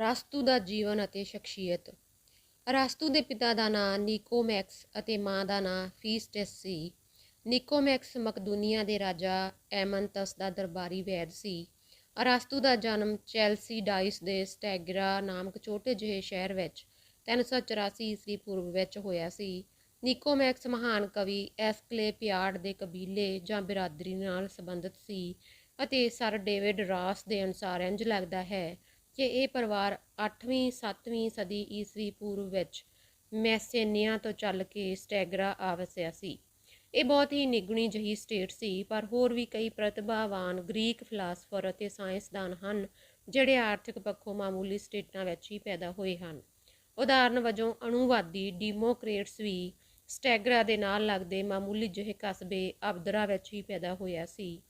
ਰਾਸਤੂ ਦਾ ਜੀਵਨ ਅਤੇ ਸ਼ਖਸੀਅਤ। ਅਰਾਸਤੂ ਦੇ ਪਿਤਾ ਦਾ ਨਾਂ ਨਿਕੋਮੈਕਸ ਅਤੇ ਮਾਂ ਦਾ ਨਾਂ ਫੀਸਟਸ ਸੀ। ਨਿਕੋਮੈਕਸ ਮਕਦੂਨੀਆ ਦੇ ਰਾਜਾ ਐਮਨਤਸ ਦਾ ਦਰਬਾਰੀ ਵੈਦ ਸੀ। ਅਰਾਸਤੂ ਦਾ ਜਨਮ ਚੈਲਸੀ ਡਾਈਸ ਦੇ ਸਟੈਗਰਾ ਨਾਮਕ ਛੋਟੇ ਜਿਹੇ ਸ਼ਹਿਰ ਵਿੱਚ 384 ਈਸਵੀ ਪੂਰਵ ਵਿੱਚ ਹੋਇਆ ਸੀ। ਨਿਕੋਮੈਕਸ ਮਹਾਨ ਕਵੀ ਐਸਕਲੇਪੀਆਡ ਦੇ ਕਬੀਲੇ ਜਾਂ ਬਿਰਾਦਰੀ ਨਾਲ ਸੰਬੰਧਿਤ ਸੀ ਅਤੇ ਸਰ ਡੇਵਿਡ ਰਾਸ ਦੇ ਅਨੁਸਾਰ ਇੰਜ ਲੱਗਦਾ ਹੈ ਕਿ ਇਹ ਪਰਿਵਾਰ 8ਵੀਂ 7ਵੀਂ ਸਦੀ ਈਸਵੀ ਪੂਰਵ ਵਿੱਚ ਮੈਸੇਨੀਆ ਤੋਂ ਚੱਲ ਕੇ ਸਟੈਗਰਾ ਆ ਵਸਿਆ ਸੀ। ਇਹ ਬਹੁਤ ਹੀ ਨਿਗਣੀ ਜਹੀ ਸਟੇਟ ਸੀ, ਪਰ ਹੋਰ ਵੀ ਕਈ ਪ੍ਰਤਿਭਾਵਾਨ ਗ੍ਰੀਕ ਫਿਲਾਸਫਰ ਅਤੇ ਸਾਇੰਸਦਾਨ ਹਨ, ਜਿਹੜੇ ਆਰਥਿਕ ਪੱਖੋਂ ਮਾਮੂਲੀ ਸਟੇਟਾਂ ਵਿੱਚ ਹੀ ਪੈਦਾ ਹੋਏ ਹਨ। ਉਦਾਹਰਨ ਵਜੋਂ, ਅਣੂਵਾਦੀ ਡੈਮੋਕ੍ਰੇਟਸ ਵੀ ਸਟੈਗਰਾ ਦੇ ਨਾਲ ਲੱਗਦੇ ਮਾਮੂਲੀ ਜਿਹੇ ਕਸਬੇ ਅਬਦਰਾ ਵਿੱਚ ਹੀ ਪੈਦਾ ਹੋਇਆ ਸੀ।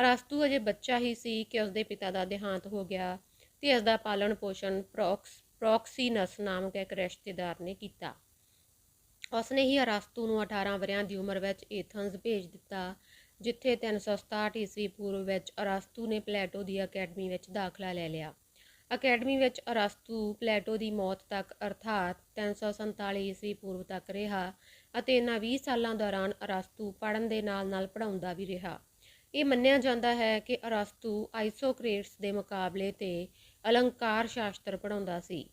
ਅਰਸਤੂ ਅਜੇ ਬੱਚਾ ਹੀ ਸੀ ਕਿ ਉਸਦੇ ਪਿਤਾ ਦਾ ਦੇਹਾਂਤ ਹੋ ਗਿਆ। ਤੇ ਇਸ ਦਾ ਪਾਲਣ ਪੋਸ਼ਣ ਪ੍ਰੋਕਸ, ਪ੍ਰੋਕਸੀਨਸ ਨਾਮਕ ਇੱਕ ਰਿਸ਼ਤੇਦਾਰ ਨੇ ਕੀਤਾ। ਉਸਨੇ ਹੀ ਅਰਸਤੂ ਨੂੰ 18 ਵਰਿਆਂ ਦੀ ਉਮਰ ਵਿੱਚ ਏਥਨਜ਼ ਭੇਜ ਦਿੱਤਾ, ਜਿੱਥੇ 367 ਈਸਵੀ ਪੂਰਵ ਵਿੱਚ ਅਰਸਤੂ ਨੇ ਪਲੇਟੋ ਦੀ ਅਕੈਡਮੀ ਵਿੱਚ ਦਾਖਲਾ ਲੈ ਲਿਆ। ਅਕੈਡਮੀ ਵਿੱਚ ਅਰਸਤੂ ਪਲੇਟੋ ਦੀ ਮੌਤ ਤੱਕ, ਅਰਥਾਤ 347 ਈਸਵੀ ਪੂਰਵ ਤੱਕ ਰਿਹਾ ਅਤੇ ਇਹਨਾਂ 20 ਸਾਲਾਂ ਦੌਰਾਨ ਅਰਸਤੂ ਪੜ੍ਹਨ ਦੇ ਨਾਲ-ਨਾਲ ਪੜ੍ਹਾਉਂਦਾ ਵੀ ਰਿਹਾ। ਇਹ ਮੰਨਿਆ ਜਾਂਦਾ ਹੈ ਕਿ ਅਰਸਤੂ ਆਈਸੋਕਰੇਟਸ ਦੇ ਮੁਕਾਬਲੇ ਤੇ ਅਲੰਕਾਰ ਸ਼ਾਸਤਰ ਪੜ੍ਹਾਉਂਦਾ ਸੀ।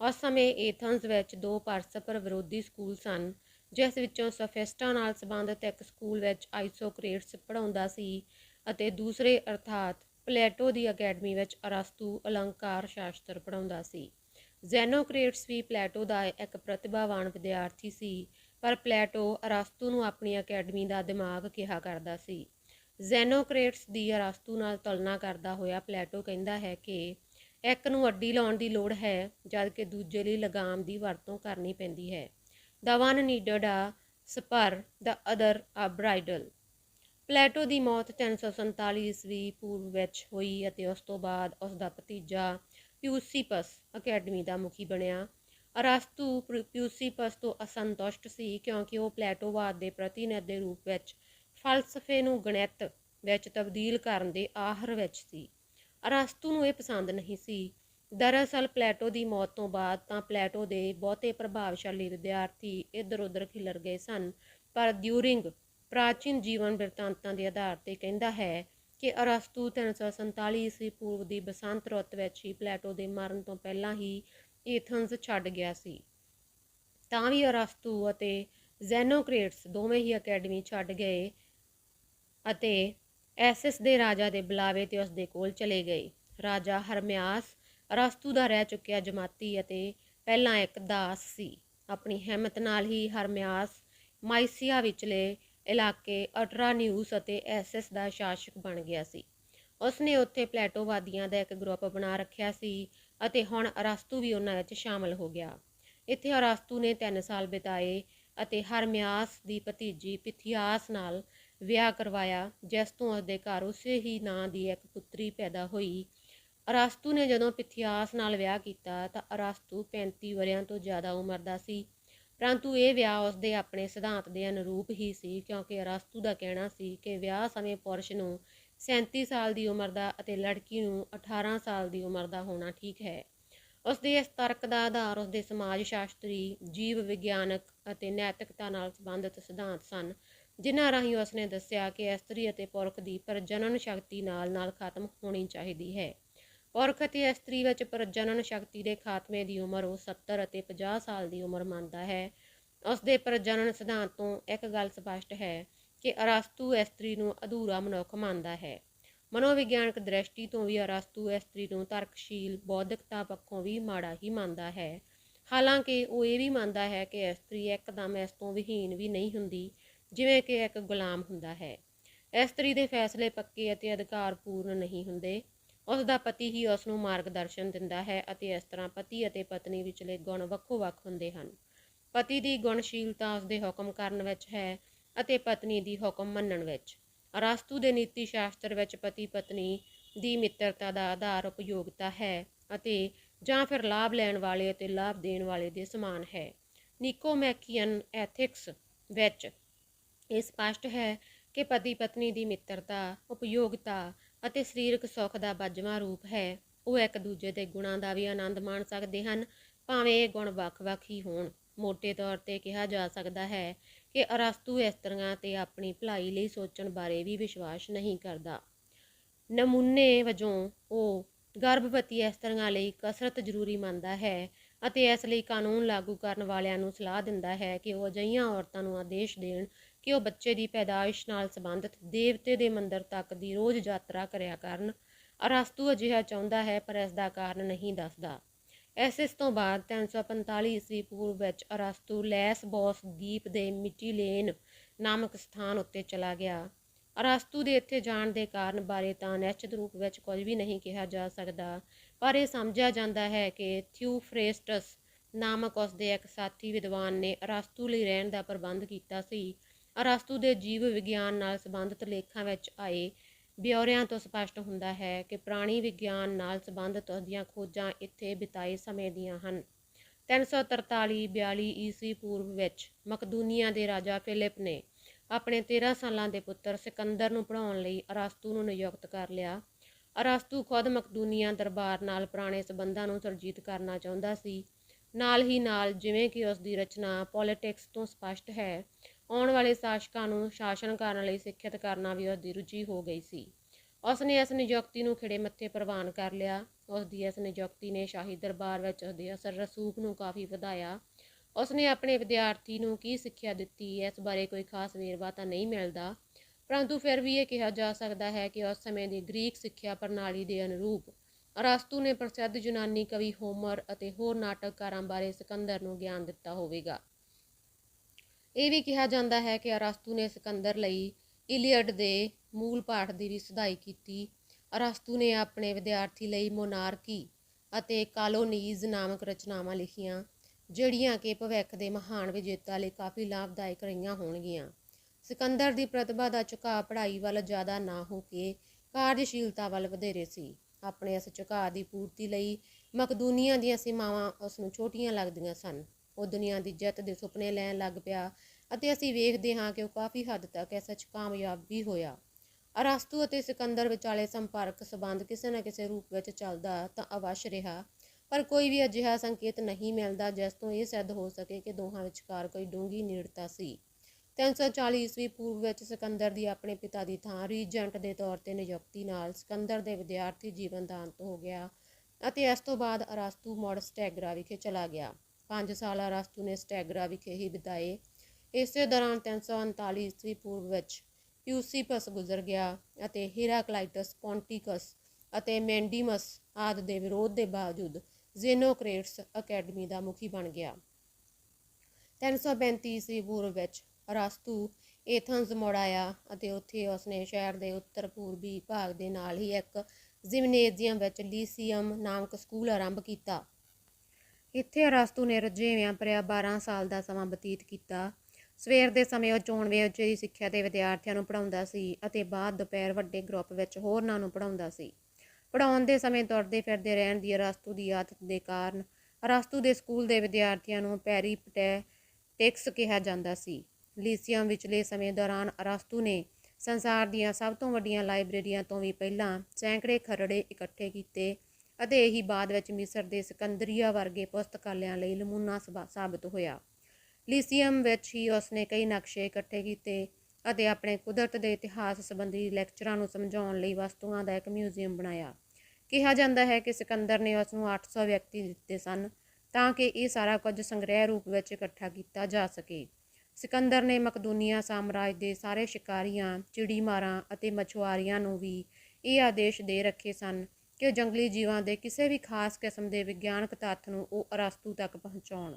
ਉਸ ਸਮੇਂ ਏਥਨਸ ਵਿੱਚ ਦੋ ਪਰਸਪਰ ਵਿਰੋਧੀ ਸਕੂਲ ਸਨ, ਜਿਸ ਵਿੱਚੋਂ ਸਫਿਸਟਾਂ ਨਾਲ ਸੰਬੰਧਿਤ ਇੱਕ ਸਕੂਲ ਵਿੱਚ ਆਈਸੋਕਰੇਟਸ ਪੜ੍ਹਾਉਂਦਾ ਸੀ ਅਤੇ ਦੂਸਰੇ, ਅਰਥਾਤ ਪਲੇਟੋ ਦੀ ਅਕੈਡਮੀ ਵਿੱਚ ਅਰਸਤੂ ਅਲੰਕਾਰ ਸ਼ਾਸਤਰ ਪੜ੍ਹਾਉਂਦਾ ਸੀ। ਜ਼ੈਨੋਕਰੇਟਸ ਵੀ ਪਲੇਟੋ ਦਾ ਇੱਕ ਪ੍ਰਤਿਭਾਵਾਨ ਵਿਦਿਆਰਥੀ ਸੀ, ਪਰ ਪਲੇਟੋ ਅਰਸਤੂ ਨੂੰ ਆਪਣੀ ਅਕੈਡਮੀ ਦਾ ਦਿਮਾਗ ਕਿਹਾ ਕਰਦਾ ਸੀ। ਜ਼ੈਨੋਕਰੇਟਸ ਦੀ ਅਰਸਤੂ ਨਾਲ ਤੁਲਨਾ ਕਰਦਾ ਹੋਇਆ ਪਲੇਟੋ ਕਹਿੰਦਾ ਹੈ ਕਿ ਇੱਕ ਨੂੰ ਅੱਡੀ ਲਾਉਣ ਦੀ ਲੋੜ ਹੈ ਜਦਕਿ ਦੂਜੇ ਲਈ ਲਗਾਮ ਦੀ ਵਰਤੋਂ ਕਰਨੀ ਪੈਂਦੀ ਹੈ। The one needed a supper, the other a bridal. Plato ਦੀ ਮੌਤ 347 ਈਸਵੀ ਪੂਰਵ ਵਿੱਚ ਹੋਈ ਅਤੇ ਉਸ ਤੋਂ ਬਾਅਦ ਉਸ ਦਾ ਭਤੀਜਾ ਪਿਊਸੀਪਸ ਅਕੈਡਮੀ ਦਾ ਮੁਖੀ ਬਣਿਆ। ਅਰਸਤੂ ਪਿਊਸੀਪਸ ਤੋਂ ਅਸੰਤੁਸ਼ਟ ਸੀ ਕਿਉਂਕਿ ਉਹ ਪਲੇਟੋਵਾਦ ਦੇ ਪ੍ਰਤੀਨਿਧ ਦੇ ਰੂਪ ਵਿੱਚ ਫਲਸਫੇ ਨੂੰ ਗਣਿਤ ਵਿੱਚ ਤਬਦੀਲ ਕਰਨ ਦੇ ਆਹਰ ਵਿੱਚ ਸੀ। ਅਰਸਤੂ ਨੂੰ ਇਹ ਪਸੰਦ ਨਹੀਂ ਸੀ। ਦਰਅਸਲ ਪਲੈਟੋ ਦੀ ਮੌਤ ਤੋਂ ਬਾਅਦ ਤਾਂ ਪਲੈਟੋ ਦੇ ਬਹੁਤੇ ਪ੍ਰਭਾਵਸ਼ਾਲੀ ਵਿਦਿਆਰਥੀ ਇੱਧਰ-ਉੱਧਰ ਖਿਲਰ ਗਏ ਸਨ। ਪਰ ਡਿਊਰਿੰਗ ਪ੍ਰਾਚੀਨ ਜੀਵਨ ਬਿਰਤਾਂਤਾਂ ਦੇ ਆਧਾਰ ਤੇ ਕਹਿੰਦਾ ਹੈ ਕਿ ਅਰਸਤੂ 347 ਈਸਵੀ ਪੂਰਵ ਦੀ ਬਸੰਤ ਰੁੱਤ ਵਿੱਚ ਹੀ ਪਲੈਟੋ ਦੇ ਮਰਨ ਤੋਂ ਪਹਿਲਾਂ ਹੀ ਏਥਨਸ ਛੱਡ ਗਿਆ ਸੀ। ਤਾਂ ਵੀ ਅਰਸਤੂ ਅਤੇ ਜ਼ੈਨੋਕਰੇਟਸ ਦੋਵੇਂ ਹੀ ਅਕੈਡਮੀ ਛੱਡ ਗਏ ਅਤੇ ਐਸਿਸ ਦੇ ਰਾਜਾ ਦੇ ਬੁਲਾਵੇ ਤੇ ਉਸ ਦੇ ਕੋਲ ਚਲੇ ਗਏ। ਰਾਜਾ ਹਰਮਿਆਸ ਅਰਸਤੂ ਦਾ ਰਹਿ ਚੁੱਕਿਆ ਜਮਾਤੀ ਅਤੇ ਪਹਿਲਾਂ ਇੱਕ ਦਾਸ ਸੀ। ਆਪਣੀ ਹਿੰਮਤ ਨਾਲ ਹੀ ਹਰਮਿਆਸ ਮਾਈਸੀਆ ਵਿਚਲੇ ਇਲਾਕੇ ਅਟਰਾਨਿਊਸ ਅਤੇ ਐਸਿਸ ਦਾ ਸ਼ਾਸਕ ਬਣ ਗਿਆ ਸੀ। ਉਸਨੇ ਉੱਥੇ ਪਲੇਟੋਵਾਦੀਆਂ ਦਾ ਇੱਕ ਗਰੁੱਪ ਬਣਾ ਰੱਖਿਆ ਸੀ ਅਤੇ ਹੁਣ ਅਰਸਤੂ ਵੀ ਉਹਨਾਂ ਵਿੱਚ ਸ਼ਾਮਲ ਹੋ ਗਿਆ। ਇੱਥੇ ਅਰਸਤੂ ਨੇ 3 ਸਾਲ ਬਿਤਾਏ ਅਤੇ ਹਰਮਿਆਸ ਦੀ ਭਤੀਜੀ ਪਿਥਿਆਸ ਨਾਲ ਵਿਆਹ ਕਰਵਾਇਆ। ਜਿਸ ਤੋਂ ਉਸਦੇ ਘਰ ਉਸੇ ਹੀ ਨਾਂ ਦੀ ਇੱਕ ਪੁੱਤਰੀ ਪੈਦਾ ਹੋਈ। ਅਰਸਤੂ ਨੇ ਜਦੋਂ ਪਿਥਿਆਸ ਨਾਲ ਵਿਆਹ ਕੀਤਾ ਤਾਂ ਅਰਸਤੂ 35 ਵਰਿਆਂ ਤੋਂ ਜ਼ਿਆਦਾ ਉਮਰ ਦਾ ਸੀ। ਪਰੰਤੂ ਇਹ ਵਿਆਹ ਉਸਦੇ ਆਪਣੇ ਸਿਧਾਂਤ ਦੇ ਅਨੁਰੂਪ ਹੀ ਸੀ ਕਿਉਂਕਿ ਅਰਸਤੂ ਦਾ ਕਹਿਣਾ ਸੀ ਕਿ ਵਿਆਹ ਸਮੇਂ ਪੁਰਸ਼ ਨੂੰ 37 ਸਾਲ ਦੀ ਉਮਰ ਦਾ ਅਤੇ ਲੜਕੀ ਨੂੰ 18 ਸਾਲ ਦੀ ਉਮਰ ਦਾ ਹੋਣਾ ਠੀਕ ਹੈ। ਉਸਦੇ ਇਸ ਤਰਕ ਦਾ ਆਧਾਰ ਉਸਦੇ ਸਮਾਜ ਸ਼ਾਸਤਰੀ, ਜੀਵ ਵਿਗਿਆਨਕ ਅਤੇ ਨੈਤਿਕਤਾ ਨਾਲ ਸੰਬੰਧਿਤ ਸਿਧਾਂਤ ਸਨ। ਜਿਨ੍ਹਾਂ ਰਾਹੀਂ ਉਸਨੇ ਦੱਸਿਆ ਕਿ ਇਸਤਰੀ ਅਤੇ ਪੁਰਖ ਦੀ ਪ੍ਰਜਨਨ ਸ਼ਕਤੀ ਨਾਲ-ਨਾਲ ਖਤਮ ਹੋਣੀ ਚਾਹੀਦੀ ਹੈ। ਪੁਰਖ ਅਤੇ ਇਸਤਰੀ ਵਿੱਚ ਪ੍ਰਜਨਨ ਸ਼ਕਤੀ ਦੇ ਖਾਤਮੇ ਦੀ ਉਮਰ ਉਹ 70 ਅਤੇ 50 ਸਾਲ ਦੀ ਉਮਰ ਮੰਨਦਾ ਹੈ। ਉਸ ਦੇ ਪ੍ਰਜਨਨ ਸਿਧਾਂਤ ਤੋਂ ਇੱਕ ਗੱਲ ਸਪਸ਼ਟ ਹੈ ਕਿ ਅਰਸਤੂ ਇਸਤਰੀ ਨੂੰ ਅਧੂਰਾ ਮਨੁੱਖ ਮੰਨਦਾ ਹੈ। ਮਨੋਵਿਗਿਆਨਕ ਦ੍ਰਿਸ਼ਟੀ ਤੋਂ ਵੀ ਅਰਸਤੂ ਇਸਤਰੀ ਨੂੰ ਤਰਕਸ਼ੀਲ, ਬੌਧਿਕਤਾ ਪੱਖੋਂ ਵੀ ਮਾੜਾ ਹੀ ਮੰਨਦਾ ਹੈ। ਹਾਲਾਂਕਿ ਉਹ ਇਹ ਵੀ ਮੰਨਦਾ ਹੈ ਕਿ ਇਸਤਰੀ ਇੱਕਦਮ ਇਸ ਤੋਂ ਵਿਹੀਨ ਵੀ ਨਹੀਂ ਹੁੰਦੀ। ਜਿਵੇਂ ਕਿ ਇੱਕ ਗੁਲਾਮ ਹੁੰਦਾ ਹੈ। ਇਸਤਰੀ ਦੇ ਫੈਸਲੇ ਪੱਕੇ ਅਤੇ ਅਧਿਕਾਰਪੂਰਨ ਨਹੀਂ ਹੁੰਦੇ। ਉਸ ਦਾ ਪਤੀ ਹੀ ਉਸ ਨੂੰ ਮਾਰਗਦਰਸ਼ਨ ਦਿੰਦਾ ਹੈ ਅਤੇ ਇਸ ਤਰ੍ਹਾਂ ਪਤੀ ਅਤੇ ਪਤਨੀ ਵਿਚਲੇ ਗੁਣ ਵੱਖੋ-ਵੱਖ ਹੁੰਦੇ ਹਨ। ਪਤੀ ਦੀ ਗੁਣਸ਼ੀਲਤਾ ਉਸ ਦੇ ਹੁਕਮ ਕਰਨ ਵਿੱਚ ਹੈ ਅਤੇ ਪਤਨੀ ਦੀ ਹੁਕਮ ਮੰਨਣ ਵਿੱਚ। ਅਰਸਤੂ ਦੇ ਨੀਤੀ ਸ਼ਾਸਤਰ ਵਿੱਚ ਪਤੀ ਪਤਨੀ ਦੀ ਮਿੱਤਰਤਾ ਦਾ ਆਧਾਰ ਉਪਯੋਗਤਾ ਹੈ ਅਤੇ ਜਾਂ ਫਿਰ ਲਾਭ ਲੈਣ ਵਾਲੇ ਅਤੇ ਲਾਭ ਦੇਣ ਵਾਲੇ ਦੇ ਸਮਾਨ ਹੈ। ਨਿਕੋਮੈਕੀਅਨ ਐਥਿਕਸ ਵਿੱਚ ਇਹ ਸਪਸ਼ਟ ਹੈ ਕਿ ਪਤੀ ਪਤਨੀ ਦੀ ਮਿੱਤਰਤਾ, ਉਪਯੋਗਤਾ ਅਤੇ ਸਰੀਰਕ ਸੁੱਖ ਦਾ ਬੱਜਵਾਂ ਰੂਪ ਹੈ। ਉਹ ਇੱਕ ਦੂਜੇ ਦੇ ਗੁਣਾਂ ਦਾ ਵੀ ਆਨੰਦ ਮਾਣ ਸਕਦੇ ਹਨ, ਭਾਵੇਂ ਇਹ ਗੁਣ ਵੱਖ-ਵੱਖ ਹੀ ਹੋਣ। ਮੋٹے ਤੌਰ ਤੇ ਕਿਹਾ ਜਾ ਸਕਦਾ ਹੈ ਕਿ ਅਰਸਤੂ ਇਸਤਰੀਆਂ ਤੇ ਆਪਣੀ ਭਲਾਈ ਲਈ ਸੋਚਣ ਬਾਰੇ ਵੀ ਵਿਸ਼ਵਾਸ ਨਹੀਂ ਕਰਦਾ। ਨਮੂਨੇ ਵਜੋਂ ਉਹ ਗਰਭਵਤੀ ਇਸਤਰੀਆਂ ਲਈ ਕਸਰਤ ਜ਼ਰੂਰੀ ਮੰਨਦਾ ਹੈ ਅਤੇ ਇਸ ਲਈ ਕਾਨੂੰਨ ਲਾਗੂ ਕਰਨ ਵਾਲਿਆਂ ਨੂੰ ਸਲਾਹ ਦਿੰਦਾ ਹੈ ਕਿ ਉਹ ਅਜਿਹੀਆਂ ਔਰਤਾਂ ਨੂੰ ਆਦੇਸ਼ ਦੇਣ ਕਿ ਉਹ ਬੱਚੇ ਦੀ ਪੈਦਾਇਸ਼ ਨਾਲ ਸੰਬੰਧਿਤ ਦੇਵਤੇ ਦੇ ਮੰਦਰ ਤੱਕ ਦੀ ਰੋਜ਼ ਯਾਤਰਾ ਕਰਿਆ ਕਰਨ। ਅਰਸਤੂ ਅਜਿਹਾ ਚਾਹੁੰਦਾ ਹੈ, ਪਰ ਇਸ ਦਾ ਕਾਰਨ ਨਹੀਂ ਦੱਸਦਾ। ਇਸ ਇਸ ਤੋਂ ਬਾਅਦ 345 ਈਸਵੀ ਪੂਰਵ ਵਿੱਚ ਅਰਸਤੂ ਲੈਸਬੋਸ ਦੀਪ ਦੇ ਮਿਟੀਲੇਨ ਨਾਮਕ ਸਥਾਨ ਉੱਤੇ ਚਲਾ ਗਿਆ। ਅਰਸਤੂ ਦੇ ਇੱਥੇ ਜਾਣ ਦੇ ਕਾਰਨ ਬਾਰੇ ਤਾਂ ਨਿਸ਼ਚਿਤ ਰੂਪ ਵਿੱਚ ਕੁਝ ਵੀ ਨਹੀਂ ਕਿਹਾ ਜਾ ਸਕਦਾ, ਪਰ ਇਹ ਸਮਝਿਆ ਜਾਂਦਾ ਹੈ ਕਿ ਥਿਊਫਰੇਸਟਸ ਨਾਮਕ ਉਸ ਦੇ ਇੱਕ ਸਾਥੀ ਵਿਦਵਾਨ ਨੇ ਅਰਸਤੂ ਲਈ ਰਹਿਣ ਦਾ ਪ੍ਰਬੰਧ ਕੀਤਾ ਸੀ। ਅਰਸਤੂ ਦੇ ਜੀਵ ਵਿਗਿਆਨ ਨਾਲ ਸੰਬੰਧਿਤ ਲੇਖਾਂ ਵਿੱਚ ਆਏ ਬਿਉਰਿਆਂ ਤੋਂ ਸਪਸ਼ਟ ਹੁੰਦਾ ਹੈ ਕਿ ਪ੍ਰਾਣੀ ਵਿਗਿਆਨ ਨਾਲ ਸੰਬੰਧਿਤ ਉਸ ਦੀਆਂ ਖੋਜਾਂ ਇੱਥੇ ਬਿਤਾਏ ਸਮੇਂ ਦੀਆਂ ਹਨ। 343-42 ਈਸਵੀ ਪੂਰਵ ਵਿੱਚ ਮਕਦੂਨੀਆ ਦੇ ਰਾਜਾ ਫਿਲਿਪ ਨੇ ਆਪਣੇ 13 ਸਾਲਾਂ ਦੇ ਪੁੱਤਰ ਸਿਕੰਦਰ ਨੂੰ ਪੜ੍ਹਾਉਣ ਲਈ ਅਰਸਤੂ ਨੂੰ ਨਿਯੁਕਤ ਕਰ ਲਿਆ। ਅਰਸਤੂ ਖੁਦ ਮਕਦੂਨੀਆ ਦਰਬਾਰ ਨਾਲ ਪੁਰਾਣੇ ਸਬੰਧਾਂ ਨੂੰ ਸੁਰਜੀਤ ਕਰਨਾ ਚਾਹੁੰਦਾ ਸੀ। ਨਾਲ ਹੀ ਨਾਲ ਜਿਵੇਂ ਕਿ ਉਸ ਦੀ ਰਚਨਾ ਪੋਲਿਟਿਕਸ ਤੋਂ ਸਪਸ਼ਟ ਹੈ ਆਉਣ ਵਾਲੇ ਸ਼ਾਸਕਾਂ ਨੂੰ ਸ਼ਾਸਨ ਕਰਨ ਲਈ ਸਿੱਖਿਅਤ ਕਰਨਾ ਵੀ ਉਸ ਦੀ ਰੁਚੀ ਹੋ ਗਈ ਸੀ। ਉਸ ਨੇ ਇਸ ਨਿਯੁਕਤੀ ਨੂੰ ਖਿੜੇ ਮੱਥੇ ਪ੍ਰਵਾਨ ਕਰ ਲਿਆ। ਉਸ ਦੀ ਇਸ ਨਿਯੁਕਤੀ ਨੇ ਸ਼ਾਹੀ ਦਰਬਾਰ ਵਿੱਚ ਉਸ ਦੇ ਅਸਰ ਰਸੂਖ ਨੂੰ ਕਾਫੀ ਵਧਾਇਆ। ਉਸ ਨੇ ਆਪਣੇ ਵਿਦਿਆਰਥੀ ਨੂੰ ਕੀ ਸਿੱਖਿਆ ਦਿੱਤੀ, ਇਸ ਬਾਰੇ ਕੋਈ ਖਾਸ ਵੇਰਵਾ ਤਾਂ ਨਹੀਂ ਮਿਲਦਾ। ਪਰੰਤੂ ਫਿਰ ਵੀ ਇਹ ਕਿਹਾ ਜਾ ਸਕਦਾ ਹੈ ਕਿ ਉਸ ਸਮੇਂ ਦੀ ਗ੍ਰੀਕ ਸਿੱਖਿਆ ਪ੍ਰਣਾਲੀ ਦੇ ਅਨੁਰੂਪ ਅਰਸਤੂ ਨੇ ਪ੍ਰਸਿੱਧ ਯੂਨਾਨੀ ਕਵੀ ਹੋਮਰ ਅਤੇ ਹੋਰ ਨਾਟਕਕਾਰਾਂ ਬਾਰੇ ਸਿਕੰਦਰ ਨੂੰ ਗਿਆਨ ਦਿੱਤਾ ਹੋਵੇਗਾ। ਇਹ ਵੀ ਕਿਹਾ ਜਾਂਦਾ ਹੈ ਕਿ ਅਰਸਤੂ ਨੇ ਸਿਕੰਦਰ ਲਈ ਇਲੀਅਡ ਦੇ ਮੂਲ ਪਾਠ ਦੀ ਵੀ ਸੁਧਾਈ ਕੀਤੀ। ਅਰਸਤੂ ਨੇ ਆਪਣੇ ਵਿਦਿਆਰਥੀ ਲਈ ਮੋਨਾਰਕੀ ਅਤੇ ਕਾਲੋਨੀਜ਼ ਨਾਮਕ ਰਚਨਾਵਾਂ ਲਿਖੀਆਂ, ਜਿਹੜੀਆਂ ਕਿ ਭਵਿੱਖ ਦੇ ਮਹਾਨ ਵਿਜੇਤਾ ਲਈ ਕਾਫੀ ਲਾਭਦਾਇਕ ਰਹੀਆਂ ਹੋਣਗੀਆਂ। ਸਿਕੰਦਰ ਦੀ ਪ੍ਰਤਿਭਾ ਦਾ ਝੁਕਾਅ ਪੜ੍ਹਾਈ ਵੱਲ ਜ਼ਿਆਦਾ ਨਾ ਹੋ ਕੇ ਕਾਰਜਸ਼ੀਲਤਾ ਵੱਲ ਵਧੇਰੇ ਸੀ। ਆਪਣੇ ਇਸ ਝੁਕਾਅ ਦੀ ਪੂਰਤੀ ਲਈ ਮਕਦੂਨੀਆ ਦੀਆਂ ਸੀਮਾਵਾਂ ਉਸ ਨੂੰ ਛੋਟੀਆਂ ਲੱਗਦੀਆਂ ਸਨ। ਉਹ ਦੁਨੀਆ ਦੀ ਜਿੱਤ ਦੇ ਸੁਪਨੇ ਲੈਣ ਲੱਗ ਪਿਆ ਅਤੇ ਅਸੀਂ ਵੇਖਦੇ ਹਾਂ ਕਿ ਉਹ ਕਾਫੀ ਹੱਦ ਤੱਕ ਇਸ ਵਿੱਚ ਕਾਮਯਾਬ ਵੀ ਹੋਇਆ। ਅਰਸਤੂ ਅਤੇ ਸਿਕੰਦਰ ਵਿਚਾਲੇ ਸੰਪਰਕ ਸਬੰਧ ਕਿਸੇ ਨਾ ਕਿਸੇ ਰੂਪ ਵਿੱਚ ਚੱਲਦਾ ਤਾਂ ਅਵਸ਼ ਰਿਹਾ, ਪਰ ਕੋਈ ਵੀ ਅਜਿਹਾ ਸੰਕੇਤ ਨਹੀਂ ਮਿਲਦਾ ਜਿਸ ਤੋਂ ਇਹ ਸਿੱਧ ਹੋ ਸਕੇ ਕਿ ਦੋਹਾਂ ਵਿਚਕਾਰ ਕੋਈ ਡੂੰਘੀ ਨੇੜਤਾ ਸੀ। 340 ਈਸਵੀ ਪੂਰਬ ਵਿੱਚ ਸਿਕੰਦਰ ਦੀ ਆਪਣੇ ਪਿਤਾ ਦੀ ਥਾਂ ਰੀਜੈਂਟ ਦੇ ਤੌਰ ਤੇ ਨਿਯੁਕਤੀ ਨਾਲ ਸਿਕੰਦਰ ਦੇ ਵਿਦਿਆਰਥੀ ਜੀਵਨ ਦਾ ਅੰਤ ਹੋ ਗਿਆ ਅਤੇ ਇਸ ਤੋਂ ਬਾਅਦ ਅਰਸਤੂ ਮੁੜ ਸਟੈਗਰਾ ਵਿਖੇ ਚਲਾ ਗਿਆ। 5 ਸਾਲ ਰਾਸਤੂ ਨੇ ਸਟੈਗਰਾ ਵਿਖੇ ਹੀ ਬਿਤਾਏ। ਇਸੇ ਦੌਰਾਨ 339 ਈਸਵੀ ਪੂਰਬ ਵਿੱਚ ਯੂਸੀਪਸ ਗੁਜ਼ਰ ਗਿਆ ਅਤੇ ਹੀਰਾਕਲਾਈਟਸ, ਪੌਂਟਿਕਸ ਅਤੇ ਮੈਂਡੀਮਸ ਆਦਿ ਦੇ ਵਿਰੋਧ ਦੇ ਬਾਵਜੂਦ ਜ਼ੇਨੋਕ੍ਰੇਟਸ ਅਕੈਡਮੀ ਦਾ ਮੁਖੀ ਬਣ ਗਿਆ। 335 ਈਸਵੀ ਪੂਰਬ ਵਿੱਚ ਰਾਸਤੂ ਏਥਨਜ਼ ਮੁੜ ਆਇਆ ਅਤੇ ਉੱਥੇ ਉਸਨੇ ਸ਼ਹਿਰ ਦੇ ਉੱਤਰ ਪੂਰਬੀ ਭਾਗ ਦੇ ਨਾਲ ਹੀ ਇੱਕ ਜਿਮਨੇਜ਼ੀਅਮ ਵਿੱਚ ਲੀਸੀਅਮ ਨਾਮਕ ਸਕੂਲ ਆਰੰਭ ਕੀਤਾ। ਇੱਥੇ ਅਰਸਤੂ ਨੇ ਰਜੇਵਿਆਂ ਭਰਿਆ 12 ਸਾਲ ਦਾ ਸਮਾਂ ਬਤੀਤ ਕੀਤਾ। ਸਵੇਰ ਦੇ ਸਮੇਂ ਉਹ ਚੋਣਵੇਂ ਉਚੇਰੀ ਸਿੱਖਿਆ ਦੇ ਵਿਦਿਆਰਥੀਆਂ ਨੂੰ ਪੜ੍ਹਾਉਂਦਾ ਸੀ ਅਤੇ ਬਾਅਦ ਦੁਪਹਿਰ ਵੱਡੇ ਗਰੁੱਪ ਵਿੱਚ ਹੋਰਨਾਂ ਨੂੰ ਪੜ੍ਹਾਉਂਦਾ ਸੀ। ਪੜ੍ਹਾਉਣ ਦੇ ਸਮੇਂ ਤੁਰਦੇ ਫਿਰਦੇ ਰਹਿਣ ਦੀ ਅਰਸਤੂ ਦੀ ਆਦਤ ਦੇ ਕਾਰਨ ਅਰਸਤੂ ਦੇ ਸਕੂਲ ਦੇ ਵਿਦਿਆਰਥੀਆਂ ਨੂੰ ਪੈਰੀ ਪੈਰੀਪਟੈਟਿਕਸ ਕਿਹਾ ਜਾਂਦਾ ਸੀ। ਲੀਸੀਅਮ ਵਿਚਲੇ ਸਮੇਂ ਦੌਰਾਨ ਅਰਸਤੂ ਨੇ ਸੰਸਾਰ ਦੀਆਂ ਸਭ ਤੋਂ ਵੱਡੀਆਂ ਲਾਇਬ੍ਰੇਰੀਆਂ ਤੋਂ ਵੀ ਪਹਿਲਾਂ ਸੈਂਕੜੇ ਖਰੜੇ ਇਕੱਠੇ ਕੀਤੇ ਅਤੇ ਇਹੀ ਬਾਅਦ ਵਿੱਚ ਮਿਸਰ ਦੇ ਸਿਕੰਦਰੀਆ ਵਰਗੇ ਪੁਸਤਕਾਲਿਆਂ ਲਈ ਨਮੂਨਾ ਸਬਾ- ਸਾਬਤ ਹੋਇਆ। ਲੀਸੀਅਮ ਵਿੱਚ ਹੀ ਉਸਨੇ ਕਈ ਨਕਸ਼ੇ ਇਕੱਠੇ ਕੀਤੇ ਅਤੇ ਆਪਣੇ ਕੁਦਰਤ ਦੇ ਇਤਿਹਾਸ ਸੰਬੰਧੀ ਲੈਕਚਰਾਂ ਨੂੰ ਸਮਝਾਉਣ ਲਈ ਵਸਤੂਆਂ ਦਾ ਇੱਕ ਮਿਊਜ਼ੀਅਮ ਬਣਾਇਆ। ਕਿਹਾ ਜਾਂਦਾ ਹੈ ਕਿ ਸਿਕੰਦਰ ਨੇ ਉਸ ਨੂੰ 800 ਵਿਅਕਤੀ ਦਿੱਤੇ ਸਨ ਤਾਂ ਕਿ ਇਹ ਸਾਰਾ ਕੁਝ ਸੰਗ੍ਰਹਿ ਰੂਪ ਵਿੱਚ ਇਕੱਠਾ ਕੀਤਾ ਜਾ ਸਕੇ। ਸਿਕੰਦਰ ਨੇ ਮਕਦੂਨੀਆ ਸਾਮਰਾਜ ਦੇ ਸਾਰੇ ਸ਼ਿਕਾਰੀਆਂ, ਚਿੜੀਮਾਰਾਂ ਅਤੇ ਮਛੁਆਰਿਆਂ ਨੂੰ ਵੀ ਇਹ ਆਦੇਸ਼ ਦੇ ਰੱਖੇ ਸਨ ਕਿ ਜੰਗਲੀ ਜੀਵਾਂ ਦੇ ਕਿਸੇ ਵੀ ਖਾਸ ਕਿਸਮ ਦੇ ਵਿਗਿਆਨਕ ਤੱਥ ਨੂੰ ਉਹ ਅਰਸਤੂ ਤੱਕ ਪਹੁੰਚਾਉਣ।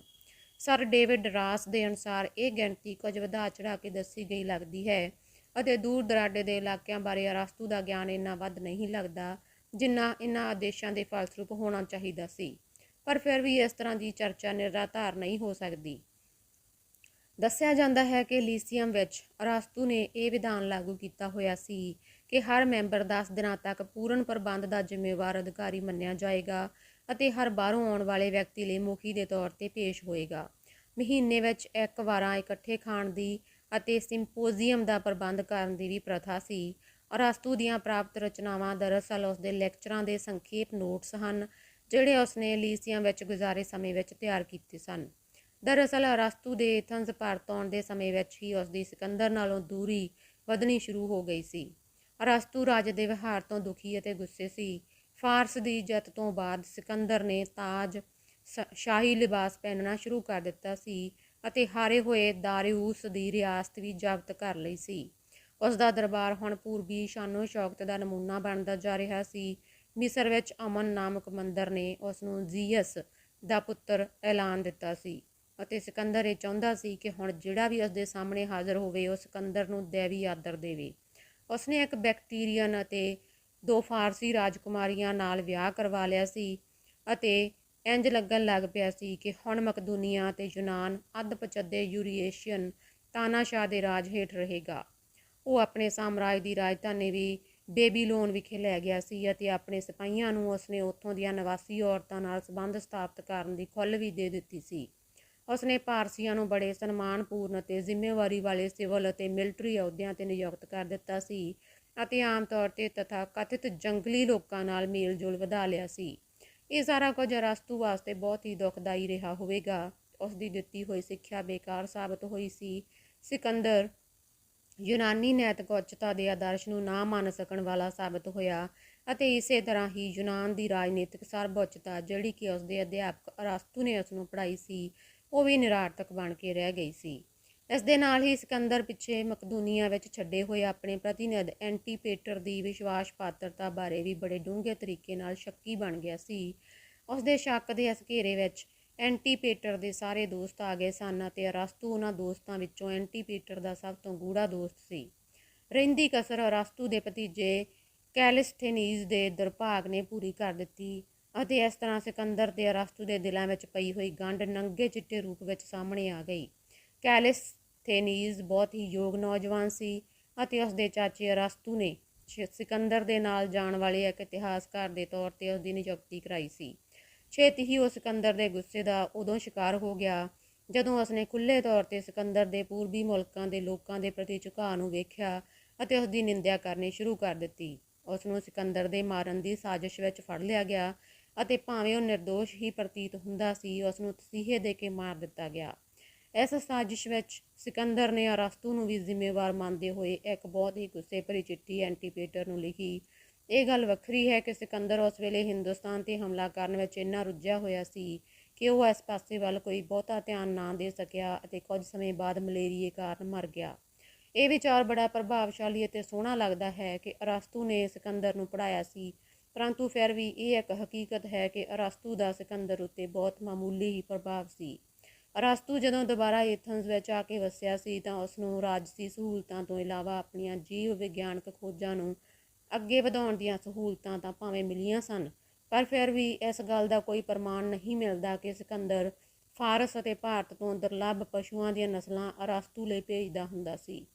ਸਰ ਡੇਵਿਡ ਰਾਸ ਦੇ ਅਨੁਸਾਰ ਇਹ ਗਿਣਤੀ ਕੁਝ ਵਧਾ ਚੜਾ ਕੇ ਦੱਸੀ ਗਈ ਲੱਗਦੀ ਹੈ ਅਤੇ ਦੂਰ ਦਰਾਡੇ ਦੇ ਇਲਾਕਿਆਂ ਬਾਰੇ ਅਰਸਤੂ ਦਾ ਗਿਆਨ ਇੰਨਾ ਵੱਧ ਨਹੀਂ ਲੱਗਦਾ ਜਿੰਨਾ ਇਹਨਾਂ ਆਦੇਸ਼ਾਂ ਦੇ ਫਲਸਰੂਪ ਹੋਣਾ ਚਾਹੀਦਾ ਸੀ। ਪਰ ਫਿਰ ਵੀ ਇਸ ਤਰ੍ਹਾਂ ਦੀ ਚਰਚਾ ਨਿਰਾਧਾਰ ਨਹੀਂ ਹੋ ਸਕਦੀ। ਦੱਸਿਆ ਜਾਂਦਾ ਹੈ ਕਿ ਲੀਸੀਅਮ ਵਿੱਚ ਅਰਸਤੂ ਨੇ ਇਹ ਵਿਧਾਨ ਲਾਗੂ ਕੀਤਾ ਹੋਇਆ ਸੀ ਕਿ ਹਰ ਮੈਂਬਰ 10 ਦਿਨਾਂ ਤੱਕ ਪੂਰਨ ਪ੍ਰਬੰਧ ਦਾ ਜ਼ਿੰਮੇਵਾਰ ਅਧਿਕਾਰੀ ਮੰਨਿਆ ਜਾਏਗਾ ਅਤੇ ਹਰ ਬਾਹਰੋਂ ਆਉਣ ਵਾਲੇ ਵਿਅਕਤੀ ਲਈ ਮੁਖੀ ਦੇ ਤੌਰ ਤੇ ਪੇਸ਼ ਹੋਏਗਾ। ਮਹੀਨੇ ਵਿੱਚ ਇੱਕ ਵਾਰਾਂ ਇਕੱਠੇ ਖਾਣ ਦੀ ਅਤੇ ਸਿੰਪੋਜ਼ੀਅਮ ਦਾ ਪ੍ਰਬੰਧ ਕਰਨ ਦੀ ਵੀ ਪ੍ਰਥਾ ਸੀ। ਅਰਸਤੂ ਦੀਆਂ ਪ੍ਰਾਪਤ ਰਚਨਾਵਾਂ ਦਰਅਸਲ ਉਸਦੇ ਲੈਕਚਰਾਂ ਦੇ ਸੰਖੇਪ ਨੋਟਸ ਹਨ, ਜਿਹੜੇ ਉਸਨੇ ਲੀਸੀਅਮ ਵਿੱਚ ਗੁਜ਼ਾਰੇ ਸਮੇਂ ਵਿੱਚ ਤਿਆਰ ਕੀਤੇ ਸਨ। ਦਰਅਸਲ ਅਰਸਤੂ ਦੇ ਏਥਨਜ਼ ਭਾਰਤ ਆਉਣ ਦੇ ਸਮੇਂ ਵਿੱਚ ਹੀ ਉਸਦੀ ਸਿਕੰਦਰ ਨਾਲੋਂ ਦੂਰੀ ਵਧਣੀ ਸ਼ੁਰੂ ਹੋ ਗਈ ਸੀ। ਅਰਸਤੂ ਰਾਜ ਦੇ ਵਿਹਾਰ ਤੋਂ ਦੁਖੀ ਅਤੇ ਗੁੱਸੇ ਸੀ। ਫਾਰਸ ਦੀ ਜਿੱਤ ਤੋਂ ਬਾਅਦ ਸਿਕੰਦਰ ਨੇ ਤਾਜ ਸ਼ਾਹੀ ਲਿਬਾਸ ਪਹਿਨਣਾ ਸ਼ੁਰੂ ਕਰ ਦਿੱਤਾ ਸੀ ਅਤੇ ਹਾਰੇ ਹੋਏ ਦਾਰਿਊਸ ਦੀ ਰਿਆਸਤ ਵੀ ਜ਼ਬਤ ਕਰ ਲਈ ਸੀ। ਉਸ ਦਾ ਦਰਬਾਰ ਹੁਣ ਪੂਰਬੀ ਸ਼ਾਨੋ ਸ਼ੌਕਤ ਦਾ ਨਮੂਨਾ ਬਣਦਾ ਜਾ ਰਿਹਾ ਸੀ। ਮਿਸਰ ਵਿੱਚ ਅਮਨ ਨਾਮਕ ਮੰਦਰ ਨੇ ਉਸ ਨੂੰ ਜ਼ੀਅਸ ਦਾ ਪੁੱਤਰ ਐਲਾਨ ਦਿੱਤਾ ਸੀ ਅਤੇ ਸਿਕੰਦਰ ਇਹ ਚਾਹੁੰਦਾ ਸੀ ਕਿ ਹੁਣ ਜਿਹੜਾ ਵੀ ਉਸ ਦੇ ਸਾਹਮਣੇ ਹਾਜ਼ਰ ਹੋਵੇ, ਉਹ ਸਿਕੰਦਰ ਨੂੰ ਦੇਵੀ ਆਦਰ ਦੇਵੇ। ਉਸਨੇ ਇੱਕ ਬੈਕਟੀਰੀਅਨ ਅਤੇ ਦੋ ਫਾਰਸੀ ਰਾਜਕੁਮਾਰੀਆਂ ਨਾਲ ਵਿਆਹ ਕਰਵਾ ਲਿਆ ਸੀ ਅਤੇ ਇੰਜ ਲੱਗਣ ਲੱਗ ਪਿਆ ਸੀ ਕਿ ਹੁਣ ਮਕਦੂਨੀਆ ਤੇ ਯੂਨਾਨ ਅੱਧ ਪਚੱਦੇ ਯੂਰੀਏਸ਼ੀਅਨ ਤਾਨਾਸ਼ਾਹ ਦੇ ਰਾਜ ਹੇਠ ਰਹੇਗਾ। ਉਹ ਆਪਣੇ ਸਾਮਰਾਜ ਦੀ ਰਾਜਧਾਨੀ ਵੀ ਬੇਬੀਲੋਨ ਵਿਖੇ ਲੈ ਗਿਆ ਸੀ ਅਤੇ ਆਪਣੇ ਸਿਪਾਹੀਆਂ ਨੂੰ ਉਸਨੇ ਉੱਥੋਂ ਦੀਆਂ ਨਿਵਾਸੀ ਔਰਤਾਂ ਨਾਲ ਸੰਬੰਧ ਸਥਾਪਿਤ ਕਰਨ ਦੀ ਖੁੱਲ੍ਹ ਵੀ ਦੇ ਦਿੱਤੀ ਸੀ। ਉਸਨੇ ਪਾਰਸੀਆਂ ਨੂੰ ਬੜੇ ਸਨਮਾਨਪੂਰਨ ਅਤੇ ਜ਼ਿੰਮੇਵਾਰੀ ਵਾਲੇ ਸਿਵਲ ਅਤੇ ਮਿਲਟਰੀ ਅਹੁਦਿਆਂ ਤੇ ਨਿਯੁਕਤ ਕਰ ਦਿੱਤਾ ਸੀ ਅਤੇ ਆਮ ਤੌਰ ਤੇ ਤਥਾ ਕਥਿਤ ਜੰਗਲੀ ਲੋਕਾਂ ਨਾਲ ਮੇਲ-ਜੋਲ ਵਧਾ ਲਿਆ ਸੀ। ਇਹ ਸਾਰਾ ਕੁਝ ਅਰਸਤੂ ਵਾਸਤੇ ਬਹੁਤ ਹੀ ਦੁਖਦਾਈ ਰਿਹਾ ਹੋਵੇਗਾ। ਉਸ ਦੀ ਦਿੱਤੀ ਹੋਈ ਸਿੱਖਿਆ ਬੇਕਾਰ ਸਾਬਤ ਹੋਈ ਸੀ। ਸਿਕੰਦਰ ਯੂਨਾਨੀ ਨੈਤਿਕ ਉੱਚਤਾ ਦੇ ਆਦਰਸ਼ ਨੂੰ ਨਾ ਮੰਨ ਸਕਣ ਵਾਲਾ ਸਾਬਤ ਹੋਇਆ ਅਤੇ ਇਸੇ ਤਰ੍ਹਾਂ ਹੀ ਯੂਨਾਨ ਦੀ ਰਾਜਨੀਤਿਕ ਸਰਬਉੱਚਤਾ ਜਿਹੜੀ ਕਿ ਉਸ ਦੇ ਅਧਿਆਪਕ ਅਰਸਤੂ ਨੇ ਉਸ ਨੂੰ ਪੜ੍ਹਾਈ ਸੀ ਉਹ ਵੀ ਨਿਰਾਰਥਕ ਬਣ ਕੇ ਰਹਿ ਗਈ ਸੀ। ਇਸ ਦੇ ਨਾਲ ਹੀ ਸਿਕੰਦਰ ਪਿੱਛੇ ਮਕਦੂਨੀਆ ਵਿੱਚ ਛੱਡੇ ਹੋਏ ਆਪਣੇ ਪ੍ਰਤੀਨਿਧ ਐਂਟੀਪੇਟਰ ਦੀ ਵਿਸ਼ਵਾਸ ਪਾਤਰਤਾ ਬਾਰੇ ਵੀ ਬੜੇ ਡੂੰਘੇ ਤਰੀਕੇ ਨਾਲ ਸ਼ੱਕੀ ਬਣ ਗਿਆ ਸੀ। ਉਸ ਦੇ ਸ਼ੱਕ ਦੇ ਇਸ ਘੇਰੇ ਵਿੱਚ ਐਂਟੀਪੇਟਰ ਦੇ ਸਾਰੇ ਦੋਸਤ ਆ ਗਏ ਸਨ ਅਤੇ ਅਰਸਤੂ ਉਹਨਾਂ ਦੋਸਤਾਂ ਵਿੱਚੋਂ ਐਂਟੀਪੇਟਰ ਦਾ ਸਭ ਤੋਂ ਗੂੜਾ ਦੋਸਤ ਸੀ। ਰਹਿੰਦੀ ਕਸਰ ਅਰਸਤੂ ਦੇ ਭਤੀਜੇ ਕੈਲਿਸਥੇਨੀਜ਼ ਦੇ ਦੁਰਭਾਗ ਨੇ ਪੂਰੀ ਕਰ ਦਿੱਤੀ। ਅਤੇ ਇਸ ਤਰ੍ਹਾਂ ਸਿਕੰਦਰ ਤੇ ਅਰਸਤੂ ਦੇ ਦਿਲਾਂ ਵਿੱਚ ਪਈ ਹੋਈ ਗੰਢ ਨੰਗੇ ਚਿੱਟੇ ਰੂਪ ਵਿੱਚ ਸਾਹਮਣੇ ਆ ਗਈ। ਕੈਲਿਸ ਥੇਨੀਜ਼ ਬਹੁਤ ਹੀ ਯੋਗ ਨੌਜਵਾਨ ਸੀ ਅਤੇ ਉਸ ਦੇ ਚਾਚੇ ਅਰਸਤੂ ਨੇ ਸਿਕੰਦਰ ਦੇ ਨਾਲ ਜਾਣ ਵਾਲੇ ਇੱਕ ਇਤਿਹਾਸਕਾਰ ਦੇ ਤੌਰ ਤੇ ਉਸ ਦੀ ਨਿਯੁਕਤੀ ਕਰਾਈ ਸੀ। ਛੇਤੀ ਹੀ ਉਹ ਸਿਕੰਦਰ ਦੇ ਗੁੱਸੇ ਦਾ ਉਦੋਂ ਸ਼ਿਕਾਰ ਹੋ ਗਿਆ ਜਦੋਂ ਉਸਨੇ ਖੁੱਲ੍ਹੇ ਤੌਰ ਤੇ ਸਿਕੰਦਰ ਦੇ ਪੂਰਬੀ ਮੁਲਕਾਂ ਦੇ ਲੋਕਾਂ ਦੇ ਪ੍ਰਤੀ ਝੁਕਾਅ ਨੂੰ ਵੇਖਿਆ ਅਤੇ ਉਸ ਦੀ ਨਿੰਦਿਆ ਕਰਨੀ ਸ਼ੁਰੂ ਕਰ ਦਿੱਤੀ। ਉਸ ਨੂੰ ਸਿਕੰਦਰ ਦੇ ਮਾਰਨ ਦੀ ਸਾਜ਼ਿਸ਼ ਵਿੱਚ ਫੜ ਲਿਆ ਗਿਆ ਅਤੇ ਭਾਵੇਂ ਉਹ નિર્ਦੋਸ਼ ਹੀ ਪ੍ਰਤੀਤ ਹੁੰਦਾ ਸੀ ਉਸ ਨੂੰ ਤਸੀਹੇ ਦੇ ਕੇ ਮਾਰ ਦਿੱਤਾ ਗਿਆ। ਇਸ ਸਾਜ਼ਿਸ਼ ਵਿੱਚ ਸਿਕੰਦਰ ਨੇ ਅਰਸਤੂ ਨੂੰ ਵੀ ਜ਼ਿੰਮੇਵਾਰ ਮੰਨਦੇ ਹੋਏ ਇੱਕ ਬਹੁਤ ਹੀ ਗੁੱਸੇ ਭਰੀ ਚਿੱਠੀ ਐਂਟੀਪੇਟਰ ਨੂੰ ਲਿਖੀ। ਇਹ ਗੱਲ ਵੱਖਰੀ ਹੈ ਕਿ ਸਿਕੰਦਰ ਉਸ ਵੇਲੇ ਹਿੰਦੁਸਤਾਨ ਤੇ ਹਮਲਾ ਕਰਨ ਵਿੱਚ ਇੰਨਾ ਰੁੱਝਿਆ ਹੋਇਆ ਸੀ ਕਿ ਉਹ ਇਸ ਪਾਸੇ ਵੱਲ ਕੋਈ ਬਹੁਤਾ ਧਿਆਨ ਨਾ ਦੇ ਸਕਿਆ ਅਤੇ ਕੁਝ ਸਮੇਂ ਬਾਅਦ ਮਲੇਰੀਏ ਕਾਰਨ ਮਰ ਗਿਆ। ਇਹ ਵਿਚਾਰ ਬੜਾ ਪ੍ਰਭਾਵਸ਼ਾਲੀ ਅਤੇ ਸੋਹਣਾ ਲੱਗਦਾ ਹੈ ਕਿ ਅਰਸਤੂ ਨੇ ਸਿਕੰਦਰ ਨੂੰ ਪੜ੍ਹਾਇਆ ਸੀ। ਪਰੰਤੂ ਫਿਰ ਵੀ ਇਹ ਇੱਕ ਹਕੀਕਤ ਹੈ ਕਿ ਅਰਸਤੂ ਦਾ ਸਿਕੰਦਰ ਉੱਤੇ ਬਹੁਤ ਮਾਮੂਲੀ ਹੀ ਪ੍ਰਭਾਵ ਸੀ। ਅਰਸਤੂ ਜਦੋਂ ਦੁਬਾਰਾ ਏਥਨਸ ਵਿੱਚ ਆ ਕੇ ਵਸਿਆ ਸੀ ਤਾਂ ਉਸ ਨੂੰ ਰਾਜਸੀ ਸਹੂਲਤਾਂ ਤੋਂ ਇਲਾਵਾ ਆਪਣੀਆਂ ਜੀਵ ਵਿਗਿਆਨਕ ਖੋਜਾਂ ਨੂੰ ਅੱਗੇ ਵਧਾਉਣ ਦੀਆਂ ਸਹੂਲਤਾਂ ਤਾਂ ਭਾਵੇਂ ਮਿਲੀਆਂ ਸਨ, ਪਰ ਫਿਰ ਵੀ ਇਸ ਗੱਲ ਦਾ ਕੋਈ ਪ੍ਰਮਾਣ ਨਹੀਂ ਮਿਲਦਾ ਕਿ ਸਿਕੰਦਰ ਫਾਰਸ ਅਤੇ ਭਾਰਤ ਤੋਂ ਦੁਰਲੱਭ ਪਸ਼ੂਆਂ ਦੀਆਂ ਨਸਲਾਂ ਅਰਸਤੂ ਲਈ ਭੇਜਦਾ ਹੁੰਦਾ ਸੀ।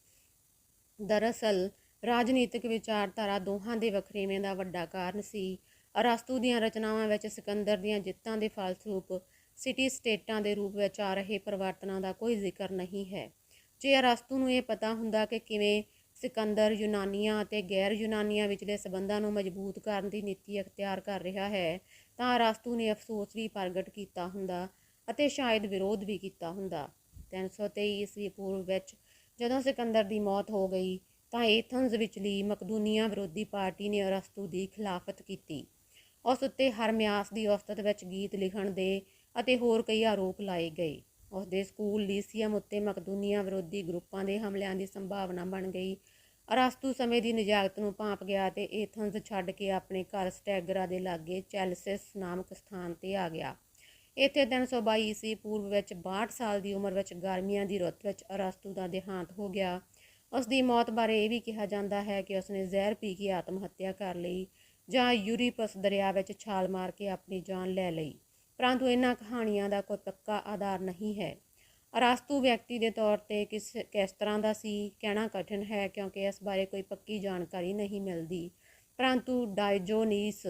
ਦਰਅਸਲ ਰਾਜਨੀਤਿਕ ਵਿਚਾਰਧਾਰਾ ਦੋਹਾਂ ਦੇ ਵਖਰੇਵੇਂ ਦਾ ਵੱਡਾ ਕਾਰਨ ਸੀ। ਅਰਸਤੂ ਦੀਆਂ ਰਚਨਾਵਾਂ ਵਿੱਚ ਸਿਕੰਦਰ ਦੀਆਂ ਜਿੱਤਾਂ ਦੇ ਫਲਸਰੂਪ ਸਿਟੀ ਸਟੇਟਾਂ ਦੇ ਰੂਪ ਵਿੱਚ ਆ ਰਹੇ ਪਰਿਵਰਤਨਾਂ ਦਾ ਕੋਈ ਜ਼ਿਕਰ ਨਹੀਂ ਹੈ। ਜੇ ਅਰਸਤੂ ਨੂੰ ਇਹ ਪਤਾ ਹੁੰਦਾ ਕਿ ਕਿਵੇਂ ਸਿਕੰਦਰ ਯੂਨਾਨੀਆਂ ਅਤੇ ਗੈਰ ਯੂਨਾਨੀਆਂ ਵਿਚਲੇ ਸਬੰਧਾਂ ਨੂੰ ਮਜ਼ਬੂਤ ਕਰਨ ਦੀ ਨੀਤੀ ਅਖਤਿਆਰ ਕਰ ਰਿਹਾ ਹੈ, ਤਾਂ ਅਰਸਤੂ ਨੇ ਅਫਸੋਸ ਵੀ ਪ੍ਰਗਟ ਕੀਤਾ ਹੁੰਦਾ ਅਤੇ ਸ਼ਾਇਦ ਵਿਰੋਧ ਵੀ ਕੀਤਾ ਹੁੰਦਾ। 323 ਈਸਵੀ ਪੂਰਵ ਵਿੱਚ ਜਦੋਂ ਸਿਕੰਦਰ ਦੀ ਮੌਤ ਹੋ ਗਈ ਤਾਂ ਏਥਨਜ਼ ਵਿਚਲੀ ਮਕਦੂਨੀਆ ਵਿਰੋਧੀ ਪਾਰਟੀ ਨੇ ਅਰਸਤੂ ਦੀ ਖਿਲਾਫਤ ਕੀਤੀ। ਉਸ ਉੱਤੇ ਹਰਮਿਆਸ ਦੀ ਔਸਤ ਵਿੱਚ ਗੀਤ ਲਿਖਣ ਦੇ ਅਤੇ ਹੋਰ ਕਈ ਆਰੋਪ ਲਾਏ ਗਏ। ਉਸ ਦੇ ਸਕੂਲ ਲੀਸੀਅਮ ਉੱਤੇ ਮਕਦੂਨੀਆ ਵਿਰੋਧੀ ਗਰੁੱਪਾਂ ਦੇ ਹਮਲਿਆਂ ਦੀ ਸੰਭਾਵਨਾ ਬਣ ਗਈ। ਅਰਸਤੂ ਸਮੇਂ ਦੀ ਨਜਾਕਤ ਨੂੰ ਭਾਂਪ ਗਿਆ ਤੇ ਏਥਨਜ਼ ਛੱਡ ਕੇ ਆਪਣੇ ਘਰ ਸਟੈਗਰਾ ਦੇ ਲਾਗੇ ਚੈਲਸਿਸ ਨਾਮਕ ਸਥਾਨ ਤੇ ਆ ਗਿਆ। ਇੱਥੇ 322 ਈਸਵੀ ਪੂਰਬ ਵਿੱਚ 62 ਸਾਲ ਦੀ ਉਮਰ ਵਿੱਚ ਗਰਮੀਆਂ ਦੀ ਰੁੱਤ ਵਿੱਚ ਅਰਸਤੂ ਦਾ ਦੇਹਾਂਤ ਹੋ ਗਿਆ। ਉਸ ਦੀ ਮੌਤ ਬਾਰੇ ਇਹ ਵੀ ਕਿਹਾ ਜਾਂਦਾ ਹੈ ਕਿ ਉਸਨੇ ਜ਼ਹਿਰ ਪੀ ਕੇ ਆਤਮ ਹੱਤਿਆ ਕਰ ਲਈ ਜਾਂ ਯੂਰੀਪਸ ਦਰਿਆ ਵਿੱਚ ਛਾਲ ਮਾਰ ਕੇ ਆਪਣੀ ਜਾਨ ਲੈ ਲਈ। ਪਰੰਤੂ ਇਹਨਾਂ ਕਹਾਣੀਆਂ ਦਾ ਕੋਈ ਪੱਕਾ ਆਧਾਰ ਨਹੀਂ ਹੈ। ਅਰਾਸਤੂ ਵਿਅਕਤੀ ਦੇ ਤੌਰ ਤੇ ਕਿਸ ਕਿਸ ਤਰ੍ਹਾਂ ਦਾ ਸੀ, ਕਹਿਣਾ ਕਠਿਨ ਹੈ ਕਿਉਂਕਿ ਇਸ ਬਾਰੇ ਕੋਈ ਪੱਕੀ ਜਾਣਕਾਰੀ ਨਹੀਂ ਮਿਲਦੀ। ਪਰੰਤੂ ਡਾਇਜੋਨੀਸ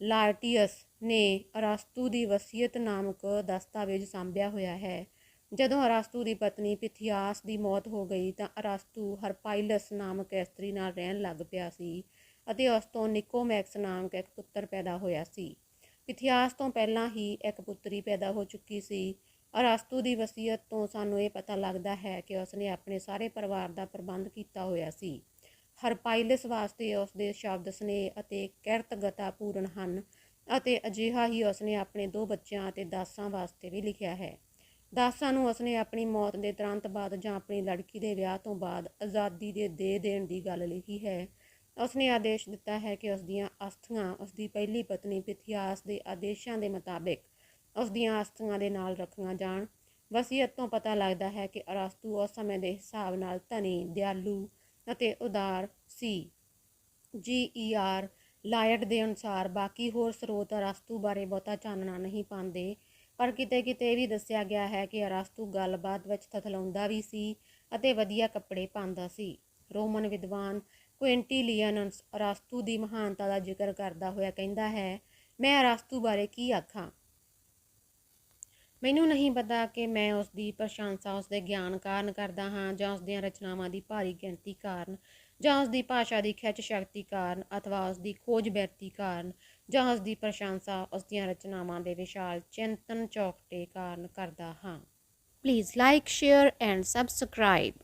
ਲਾਰਟੀਅਸ ਨੇ ਅਰਾਸਤੂ ਦੀ ਵਸੀਅਤ ਨਾਮਕ ਦਸਤਾਵੇਜ਼ ਸਾਂਭਿਆ ਹੋਇਆ ਹੈ। ਜਦੋਂ ਅਰਾਸਤੂ ਦੀ ਪਤਨੀ ਪਿਥਿਆਸ ਦੀ ਮੌਤ ਹੋ ਗਈ ਤਾਂ ਅਰਾਸਤੂ ਹਰਪਾਈਲਸ ਨਾਮਕ ਇਸਤਰੀ ਨਾਲ ਰਹਿਣ ਲੱਗ ਪਿਆ ਸੀ ਅਤੇ ਉਸ ਤੋਂ ਨਿਕੋਮੈਕਸ ਨਾਮਕ ਇੱਕ ਪੁੱਤਰ ਪੈਦਾ ਹੋਇਆ ਸੀ। ਪਿਥਿਆਸ ਤੋਂ ਪਹਿਲਾਂ ਹੀ ਇੱਕ ਪੁੱਤਰੀ ਪੈਦਾ ਹੋ ਚੁੱਕੀ ਸੀ। ਅਰਾਸਤੂ ਦੀ ਵਸੀਅਤ ਤੋਂ ਸਾਨੂੰ ਇਹ ਪਤਾ ਲੱਗਦਾ ਹੈ ਕਿ ਉਸਨੇ ਆਪਣੇ ਸਾਰੇ ਪਰਿਵਾਰ ਦਾ ਪ੍ਰਬੰਧ ਕੀਤਾ ਹੋਇਆ ਸੀ। ਹਰਪਾਈਲਸ ਵਾਸਤੇ ਉਸ ਦੇ ਸ਼ਬਦ ਸਨੇਹ ਅਤੇ ਕਿਰਤਗਤਾ ਪੂਰਨ ਹਨ ਅਤੇ ਅਜਿਹਾ ਹੀ ਉਸਨੇ ਆਪਣੇ ਦੋ ਬੱਚਿਆਂ ਅਤੇ ਦਾਸਾਂ ਵਾਸਤੇ ਵੀ ਲਿਖਿਆ ਹੈ। ਦਾਸਾਂ ਨੂੰ ਉਸਨੇ ਆਪਣੀ ਮੌਤ ਦੇ ਤੁਰੰਤ ਬਾਅਦ ਜਾਂ ਆਪਣੀ ਲੜਕੀ ਦੇ ਵਿਆਹ ਤੋਂ ਬਾਅਦ ਆਜ਼ਾਦੀ ਦੇ ਦੇ ਦੇਣ ਦੀ ਗੱਲ ਲਿਖੀ ਹੈ। ਉਸਨੇ ਆਦੇਸ਼ ਦਿੱਤਾ ਹੈ ਕਿ ਉਸ ਦੀਆਂ ਅਸਥੀਆਂ ਉਸ ਦੀ ਪਹਿਲੀ ਪਤਨੀ ਪਿਥਿਆਸ ਦੇ ਆਦੇਸ਼ਾਂ ਦੇ ਮੁਤਾਬਿਕ ਉਸ ਦੀਆਂ ਅਸਥੀਆਂ ਦੇ ਨਾਲ ਰੱਖੀਆਂ ਜਾਣ। ਵਸੀਅਤ ਤੋਂ ਪਤਾ ਲੱਗਦਾ ਹੈ ਕਿ ਅਰਾਸਤੂ ਉਸ ਸਮੇਂ ਦੇ ਹਿਸਾਬ ਨਾਲ ਧਨੀ, ਦਿਆਲੂ ਅਤੇ ਉਦਾਰ ਸੀ। ਜੀ ਈ ਆਰ ਲਾਇਟ ਦੇ ਅਨੁਸਾਰ ਬਾਕੀ ਹੋਰ ਸਰੋਤ ਅਰਾਸਤੂ ਬਾਰੇ ਬਹੁਤਾ ਚਾਨਣਾ ਨਹੀਂ ਪਾਉਂਦੇ। ਪਰ ਕਿਤੇ ਕਿਤੇ ਇਹ ਵੀ ਦੱਸਿਆ ਗਿਆ ਹੈ ਕਿ ਅਰਾਸਤੂ ਗੱਲਬਾਤ ਵਿੱਚ ਥਥਲਾਉਂਦਾ ਵੀ ਸੀ ਅਤੇ ਵਧੀਆ ਕੱਪੜੇ ਪਾਉਂਦਾ ਸੀ। ਰੋਮਨ ਵਿਦਵਾਨ ਕੁਇੰਟੀਲੀਅਨਸ ਅਰਾਸਤੂ ਦੀ ਮਹਾਨਤਾ ਦਾ ਜ਼ਿਕਰ ਕਰਦਾ ਹੋਇਆ ਕਹਿੰਦਾ ਹੈ, ਮੈਂ ਅਰਾਸਤੂ ਬਾਰੇ ਕੀ ਆਖਾਂ? ਮੈਨੂੰ ਨਹੀਂ ਪਤਾ ਕਿ ਮੈਂ ਉਸ ਦੀ ਪ੍ਰਸ਼ੰਸਾ, ਉਸ ਦੇ ਗਿਆਨ ਕਾਰਨ ਕਰਦਾ ਹਾਂ ਜਾਂ ਉਸ ਦੀਆਂ ਰਚਨਾਵਾਂ ਦੀ ਭਾਰੀ ਗਿਣਤੀ ਕਾਰਨ ਜਾਂ ਉਸ ਦੀ ਭਾਸ਼ਾ ਦੀ ਖਿੱਚ ਸ਼ਕਤੀ ਕਾਰਨ, ਅਥਵਾ ਉਸ ਦੀ ਖੋਜ ਬਿਰਤੀ ਕਾਰਨ ਜਾਂ ਉਸ ਦੀ ਪ੍ਰਸ਼ੰਸਾ ਉਸ ਦੀਆਂ ਰਚਨਾਵਾਂ ਦੇ ਵਿਸ਼ਾਲ ਚਿੰਤਨ ਚੌਕਟੇ ਕਾਰਨ ਕਰਦਾ ਹਾਂ। Please like share and subscribe